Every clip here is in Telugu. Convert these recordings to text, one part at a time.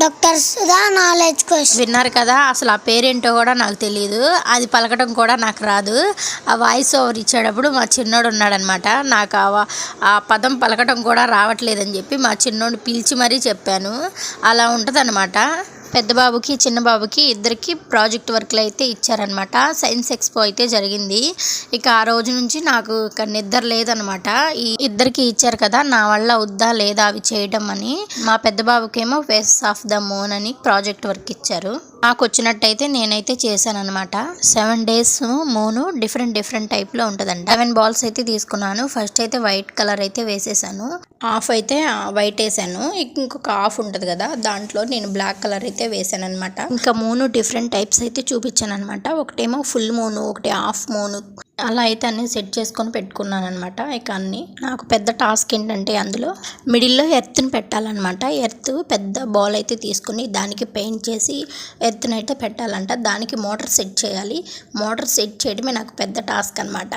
డాక్టర్ సుధా నాలెడ్జ్ క్వశ్చన్ విన్నారు కదా అసలు ఆ పేరేంటో కూడా నాకు తెలియదు అది పలకడం కూడా నాకు రాదు. ఆ వాయిస్ ఓవర్ ఇచ్చేటప్పుడు మా చిన్నోడు ఉన్నాడనమాట. నాకు ఆ పదం పలకడం కూడా రావట్లేదని చెప్పి మా చిన్నోడు పిలిచి మరీ చెప్పాను. అలా ఉంటుందన్నమాట. పెద్ద బాబుకి చిన్న బాబుకి ఇద్దరికి ప్రాజెక్ట్ వర్క్లు అయితే ఇచ్చారనమాట సైన్స్ ఎక్స్పో అయితే జరిగింది. ఇక ఆ రోజు నుంచి నాకు ఇక నిద్ర లేదనమాట ఈ ఇద్దరికి ఇచ్చారు కదా నా వల్ల వద్దా లేదా అవి చేయడం అని. మా పెద్ద బాబుకేమో ఫేస్ ఆఫ్ ద మూన్ అని ప్రాజెక్ట్ వర్క్ ఇచ్చారు. నాకు వచ్చినట్టయితే నేనైతే చేశాను అనమాట seven days moon different different టైప్లో సెవెన్ బాల్స్ అయితే తీసుకున్నాను. ఫస్ట్ అయితే వైట్ కలర్ అయితే వేసేసాను. హాఫ్ అయితే వైట్ వేసాను. ఇంకొక హాఫ్ ఉంటుంది కదా దాంట్లో నేను బ్లాక్ కలర్ అయితే వేసాను అనమాట ఇంకా మూను డిఫరెంట్ టైప్స్ అయితే చూపించాను అనమాట ఒకటేమో ఫుల్ మూను ఒకటి హాఫ్ మూను. అలా అయితే అన్ని సెట్ చేసుకొని పెట్టుకున్నాను అనమాట ఇక అన్ని నాకు పెద్ద టాస్క్ ఏంటంటే అందులో మిడిల్లో ఎర్త్ని పెట్టాలన్నమాట. ఎర్త్ పెద్ద బాల్ అయితే తీసుకుని దానికి పెయింట్ చేసి ఎర్త్ని అయితే పెట్టాలంట. దానికి మోటార్ సెట్ చేయాలి. మోటార్ సెట్ చేయడమే నాకు పెద్ద టాస్క్ అనమాట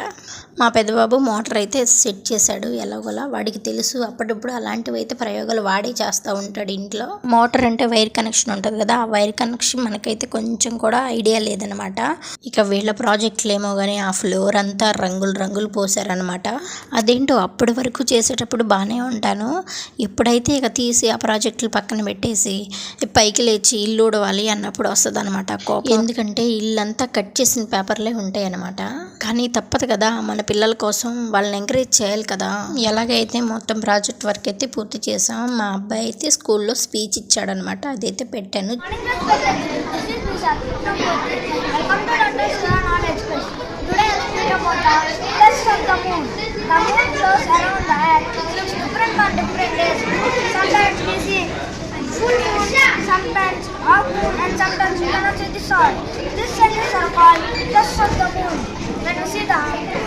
మా పెద్దబాబు మోటార్ అయితే సెట్ చేశాడు ఎలాగోలా. వాడికి తెలుసు అప్పుడప్పుడు అలాంటివి అయితే ప్రయోగాలు వాడే చేస్తూ ఉంటాడు ఇంట్లో. మోటార్ అంటే వైర్ కనెక్షన్ ఉంటుంది కదా ఆ వైర్ కనెక్షన్ మనకైతే కొంచెం కూడా ఐడియా లేదనమాట ఇక వీళ్ళ ప్రాజెక్టులు ఏమో కానీ ఆ ఫ్లోర్ అంతా రంగులు రంగులు పోసారనమాట అదేంటో అప్పటి వరకు చేసేటప్పుడు బాగానే ఉంటాను. ఎప్పుడైతే ఇక తీసి ఆ ప్రాజెక్టులు పక్కన పెట్టేసి పైకి లేచి ఇల్లు ఊడవాలి అన్నప్పుడు వస్తుంది అనమాట కోపం. ఎందుకంటే ఇల్లంతా కట్ చేసిన పేపర్లే ఉంటాయి అనమాట కానీ తప్పదు కదా మన పిల్లల కోసం వాళ్ళని ఎంకరేజ్ చేయాలి కదా. ఎలాగైతే మొత్తం ప్రాజెక్ట్ వర్క్ అయితే పూర్తి చేసాం మా అబ్బాయి అయితే స్కూల్లో స్పీచ్ ఇచ్చాడనమాట అదైతే పెట్టాను. The moon around the earth. It looks different on different days. Sometimes we see full moon, sometimes half moon, and sometimes we cannot see the sun. These changes are called tests of the moon. When we see the